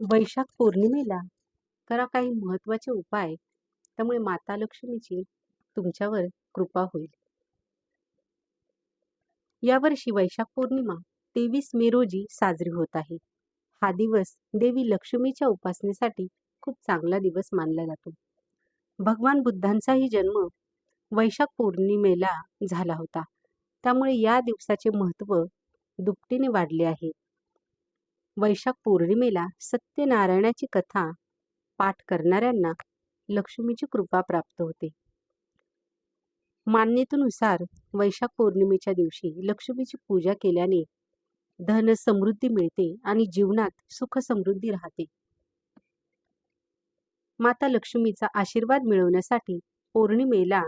वैशाख पौर्णिमेला करा काही महत्त्वाचे उपाय. त्यामुळे माता लक्ष्मीची तुमच्यावर कृपा होईल. यावर्षी वैशाख पौर्णिमा तेवीस मे रोजी साजरी होत आहे. हा दिवस देवी लक्ष्मीच्या उपासनेसाठी खूप चांगला दिवस मानला जातो. भगवान बुद्धांचाही जन्म वैशाख पौर्णिमेला झाला होता. त्यामुळे या दिवसाचे महत्त्व दुपटीने वाढले आहे. वैशाख पौर्णिमेला सत्यनारायणाची कथा पाठ करणाऱ्यांना लक्ष्मीची कृपा प्राप्त होते. मान्यतेनुसार वैशाख पौर्णिमेच्या दिवशी लक्ष्मीची पूजा केल्याने धन समृद्धी मिळते आणि जीवनात सुख समृद्धी राहते. माता लक्ष्मीचा आशीर्वाद मिळवण्यासाठी पौर्णिमेला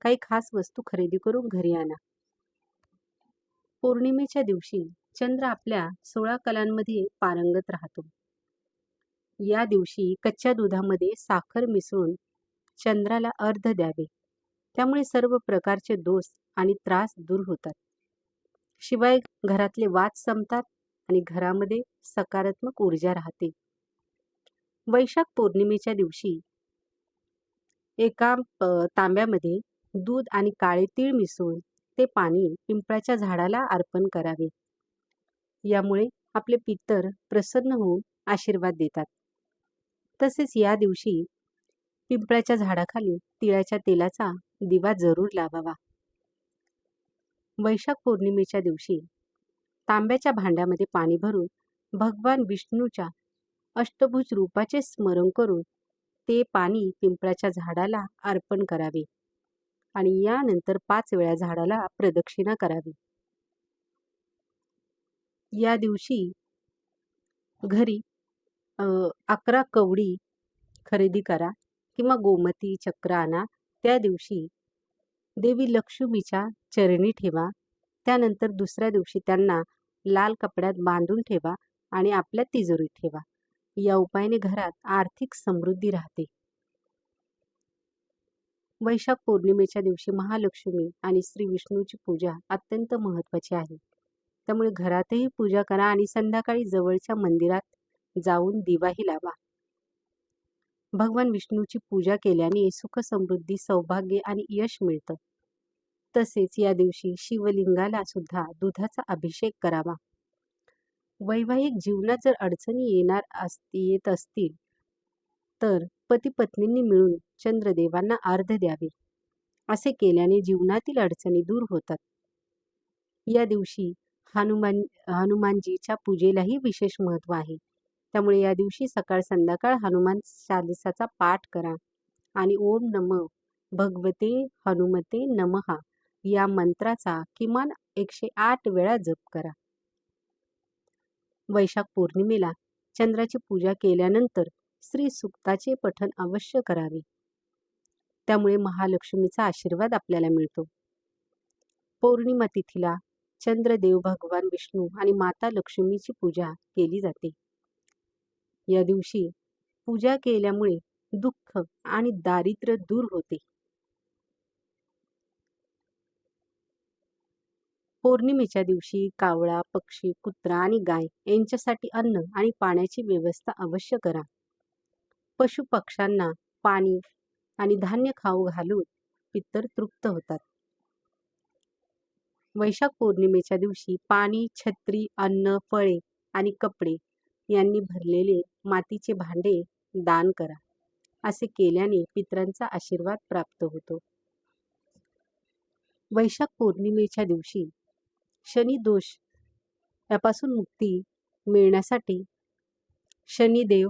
काही खास वस्तू खरेदी करून घरी आणा. पौर्णिमेच्या दिवशी चंद्र आपल्या सोळा कलांमध्ये पारंगत राहतो. या दिवशी कच्च्या दुधामध्ये साखर मिसळून चंद्राला अर्ध द्यावे. त्यामुळे सर्व प्रकारचे दोष आणि त्रास दूर होतात. शिवाय घरातले वाद संपतात आणि घरामध्ये सकारात्मक ऊर्जा राहते. वैशाख पौर्णिमेच्या दिवशी एका तांब्यामध्ये दूध आणि काळे तीळ मिसळून ते पाणी पिंपळाच्या झाडाला अर्पण करावे. यामुळे आपले पितर प्रसन्न होऊन आशीर्वाद देतात. तसेच या दिवशी पिंपळाच्या झाडाखाली तिळाच्या तेलाचा दिवा जरूर लावावा. वैशाख पौर्णिमेच्या दिवशी तांब्याच्या भांड्यामध्ये पाणी भरून भगवान विष्णूच्या अष्टभुज रूपाचे स्मरण करून ते पाणी पिंपळाच्या झाडाला अर्पण करावे आणि यानंतर पाच वेळा झाडाला प्रदक्षिणा करावी. या दिवशी घरी अकरा कवडी खरेदी करा किंवा गोमती चक्र आणा. त्या दिवशी देवी लक्ष्मीच्या चरणी ठेवा. त्यानंतर दुसऱ्या दिवशी त्यांना लाल कपड्यात बांधून ठेवा आणि आपल्या तिजोरीत ठेवा. या उपायाने घरात आर्थिक समृद्धी राहते. वैशाख पौर्णिमेच्या दिवशी महालक्ष्मी आणि श्री विष्णूची पूजा अत्यंत महत्त्वाची आहे. त्यामुळे घरातही पूजा करा आणि संध्याकाळी जवळच्या मंदिरात जाऊन दिवाही लावा. भगवान विष्णूची पूजा केल्याने सुख समृद्धी सौभाग्य आणि यश मिळतं. तसेच या दिवशी शिवलिंगाला सुद्धा दुधाचा अभिषेक करावा. वैवाहिक जीवनात जर अडचणी येणार असती येत असतील तर पती पत्नींनी मिळून चंद्रदेवांना अर्ध द्यावे. असे केल्याने जीवनातील अडचणी दूर होतात. या दिवशी हनुमान हनुमानजीच्या पूजेलाही विशेष महत्त्व आहे. त्यामुळे या दिवशी सकाळ संध्याकाळ हनुमान चालिसाचा पाठ करा आणि ओम नम भगवते हनुमते नमहा या मंत्राचा किमान एकशे आठ वेळा जप करा. वैशाख पौर्णिमेला चंद्राची पूजा केल्यानंतर श्री सुक्ताचे पठण अवश्य करावे. त्यामुळे महालक्ष्मीचा आशीर्वाद आपल्याला मिळतो. पौर्णिमा तिथीला चंद्रदेव भगवान विष्णू आणि माता लक्ष्मीची पूजा केली जाते. या दिवशी पूजा केल्यामुळे दुःख आणि दारिद्र्य दूर होते. पौर्णिमेच्या दिवशी कावळा पक्षी कुत्रा आणि गाय यांच्यासाठी अन्न आणि पाण्याची व्यवस्था अवश्य करा. पशु पक्ष्यांना पाणी आणि धान्य खाऊ घालून पितर तृप्त होतात. वैशाख पौर्णिमेच्या दिवशी पाणी छत्री अन्न फळे आणि कपडे यांनी भरलेले मातीचे भांडे दान करा असे केल्याने पितरांचा आशीर्वाद प्राप्त होतो. वैशाख पौर्णिमेच्या दिवशी शनी दोष यापासून मुक्ती मिळण्यासाठी शनिदेव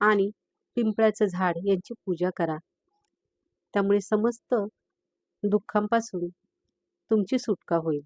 आणि पिंपळाचं झाड यांची पूजा करा. त्यामुळे समस्त दुःखांपासून तुमची सुटका होईल.